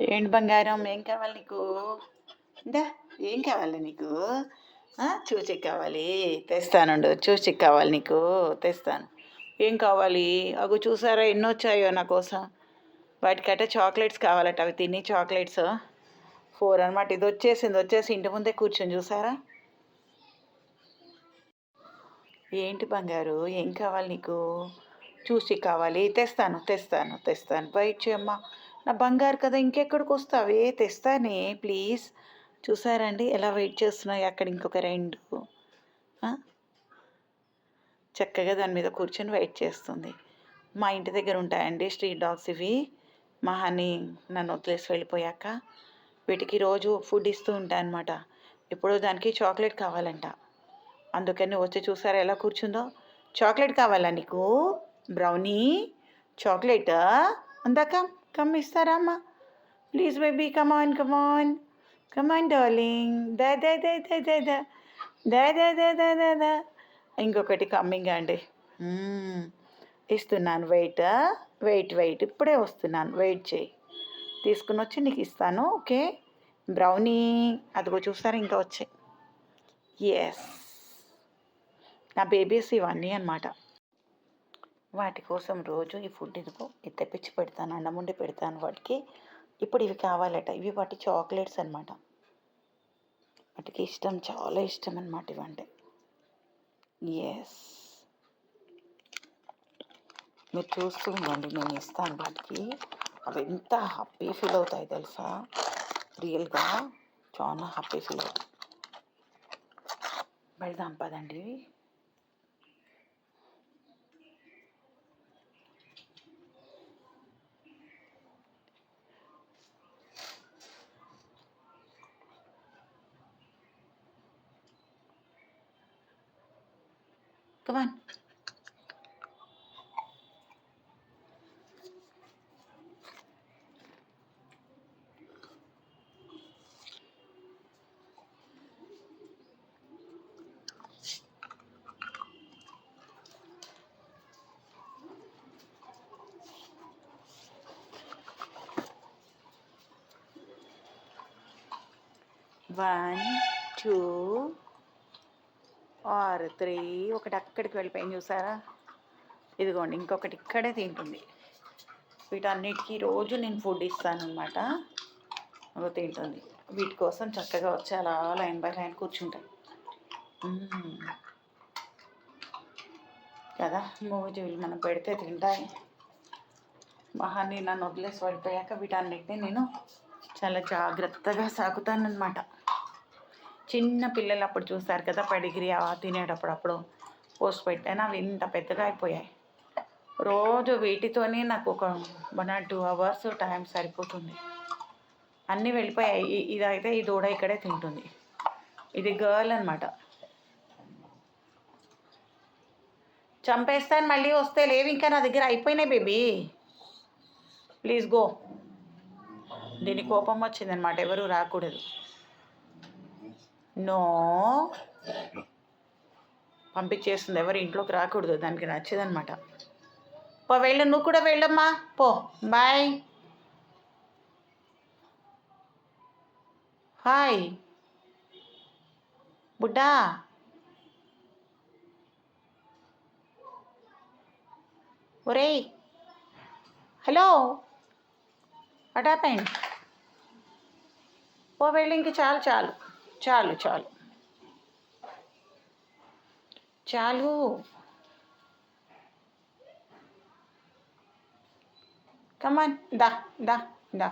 ఏంటి బంగారం? ఏం కావాలి నీకు? ఇందా ఏం కావాలి నీకు? చూచి కావాలి. తెస్తానుండు చూచి కావాలి నీకు. తెస్తాను. ఏం కావాలి? అగు చూసారా ఎన్ని వచ్చాయో నా కోసం. వాటికట్ట చాక్లెట్స్ కావాలట. అవి తిని చాక్లెట్స్. ఫోర్ అనమాట ఇది వచ్చేసింది వచ్చేసి ఇంటి ముందే కూర్చొని చూసారా? ఏంటి బంగారు? ఏం కావాలి నీకు? చూసి కావాలి. తెస్తాను తెస్తాను తెస్తాను. బయట చేయమ్మా నా బంగారు కదా ఇంకెక్కడికి వస్తావే? తెస్తానే ప్లీజ్. చూసారండి ఎలా వెయిట్ చేస్తున్నాయి అక్కడ ఇంకొక రెండు. చక్కగా దాని మీద కూర్చొని వెయిట్ చేస్తుంది. మా ఇంటి దగ్గర ఉంటాయండి స్ట్రీట్ డాగ్స్ ఇవి. మా హనీ నన్ను వదిలేసి వెళ్ళిపోయాక వీటికి రోజు ఫుడ్ ఇస్తూ ఉంటాయి అనమాట ఇప్పుడు దానికి చాక్లెట్ కావాలంట. అందుకని వచ్చి చూసారా ఎలా కూర్చుందో? చాక్లెట్ కావాలా నీకు? బ్రౌనీ? చాక్లెట్? అందాక కమ్ ఇస్తారా అమ్మా please baby come on come on come on darling దా దా దా దా దా దా దా దా దా దా దా దా ఇంకొకటి కమ్మింగ్ అండి. Hmm. ఇస్తున్నాను వెయిట్ వెయిట్ వెయిట్ ఇప్పుడే వస్తున్నాను. వెయిట్ చేయి. తీసుకుని వచ్చి నీకు ఇస్తాను ఓకే బ్రౌనీ అదిగో చూస్తారు ఇంకా వచ్చాయి. ఎస్ నా బేబీస్ ఇవన్నీ అనమాట వాటి కోసం రోజు ఈ ఫుడ్ ఇదిగో ఇది తెప్పించి పెడతాను అన్నం ఉండి పెడతాను వాటికి. ఇప్పుడు ఇవి కావాలట ఇవి వాటి చాక్లెట్స్ అనమాట వాటికి ఇష్టం చాలా ఇష్టం అనమాట ఇవంటే ఎస్ మీరు చూస్తూ ఉండండి నేను ఇస్తాను వాటికి. అవి ఎంత హ్యాపీ ఫీల్ అవుతాయి తెలుసా? రియల్గా చాలా హ్యాపీ ఫీల్ అవుతాయి వెళ్దాం పదండి. các bạn. One, two, are three ఒకటి అక్కడికి వెళ్ళిపోయింది చూసారా? ఇదిగోండి ఇంకొకటి ఇక్కడే తింటుంది. వీటన్నిటికీ రోజు నేను ఫుడ్ ఇస్తాను అనమాట తింటుంది. వీటి కోసం చక్కగా వచ్చి అలా లైన్ బై లైన్ కూర్చుంటాయి. కదా మూవీ మనం పెడితే తింటాయి. మహాన్ని నన్ను వదిలేసి పడిపోయాక వీటన్నిటిని నేను చాలా జాగ్రత్తగా సాగుతానమాట చిన్న పిల్లలు అప్పుడు చూస్తారు కదా పడిగిరి తినేటప్పుడు అప్పుడు పోస్ట్ పెట్టాను. అవి ఇంత పెద్దగా అయిపోయాయి. రోజు వీటితోనే నాకు ఒక one or two hours time సరిపోతుంది. అన్నీ వెళ్ళిపోయాయి. ఇదైతే ఈ దూడ ఇక్కడే తింటుంది. ఇది గర్ల్ అనమాట చంపేస్తాను మళ్ళీ వస్తే లేవు. ఇంకా నా దగ్గర అయిపోయినాయి బేబీ. Please go. దీని కోపం వచ్చిందనమాట ఎవరు రాకూడదు. నో. పంపించేస్తుంది ఎవరు ఇంట్లోకి రాకూడదు దానికి నచ్చదనమాట. పో వెళ్ళు నువ్వు కూడా వెళ్ళమ్మా. పో బాయ్. హాయ్. బుడ్డా. ఒరేయ్. హలో. What happened? పో వెళ్ళి ఇంక చాలు చాలు. చాలు చాలు చాలు కమాన్ దా దా దా